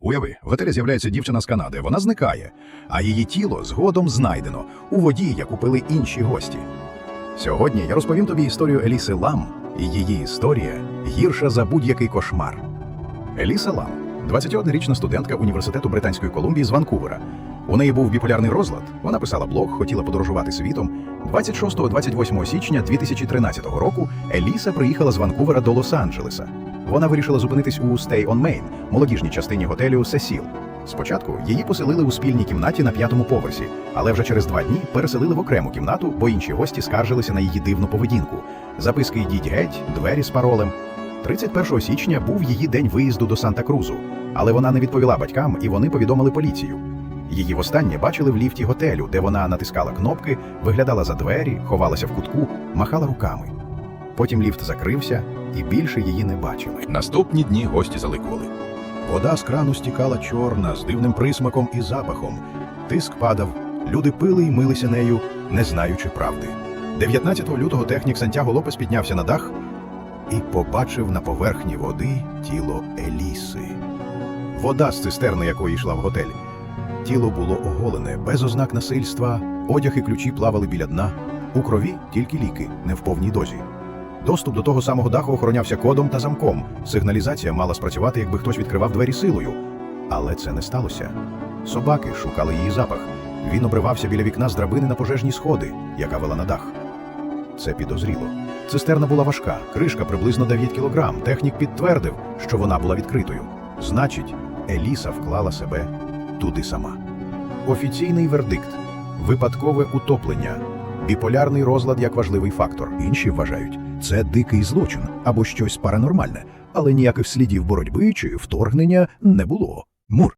Уяви, в готелі з'являється дівчина з Канади, вона зникає, а її тіло згодом знайдено у воді, яку пили інші гості. Сьогодні я розповім тобі історію Еліси Лам, і її історія гірша за будь-який кошмар. Еліса Лам, 21-річна студентка університету Британської Колумбії з Ванкувера. У неї був біполярний розлад. Вона писала блог, хотіла подорожувати світом. 26-28 січня 2013 року Еліса приїхала з Ванкувера до Лос-Анджелеса. Вона вирішила зупинитись у Stay on Main, молодіжній частині готелю Сесіл. Спочатку її поселили у спільній кімнаті на п'ятому поверсі, але вже через два дні переселили в окрему кімнату, бо інші гості скаржилися на її дивну поведінку. Записки «Йдіть геть, двері з паролем. 31 січня був її день виїзду до Санта-Крузу, але вона не відповіла батькам, і вони повідомили поліцію. Її востаннє бачили в ліфті готелю, де вона натискала кнопки, виглядала за двері, ховалася в кутку, махала руками. Потім ліфт закрився, і більше її не бачили. Наступні дні гості заликували. Вода з крану стікала чорна, з дивним присмаком і запахом. Тиск падав, люди пили й милися нею, не знаючи правди. 19 лютого технік Сантьяго Лопес піднявся на дах і побачив на поверхні води тіло Еліси. Вода з цистерни, якої йшла в готель. Тіло було оголене, без ознак насильства, одяг і ключі плавали біля дна. У крові тільки ліки, не в повній дозі. Доступ до того самого даху охоронявся кодом та замком. Сигналізація мала спрацювати, якби хтось відкривав двері силою. Але це не сталося. Собаки шукали її запах. Він обривався біля вікна з драбини на пожежні сходи, яка вела на дах. Це підозріло. Цистерна була важка, кришка приблизно 9 кілограм. Технік підтвердив, що вона була відкритою. Значить, Еліса вклала себе туди сама. Офіційний вердикт випадкове утоплення, біполярний розлад як важливий фактор. Інші вважають, це дикий злочин або щось паранормальне, але ніяких слідів боротьби чи вторгнення не було. Мур,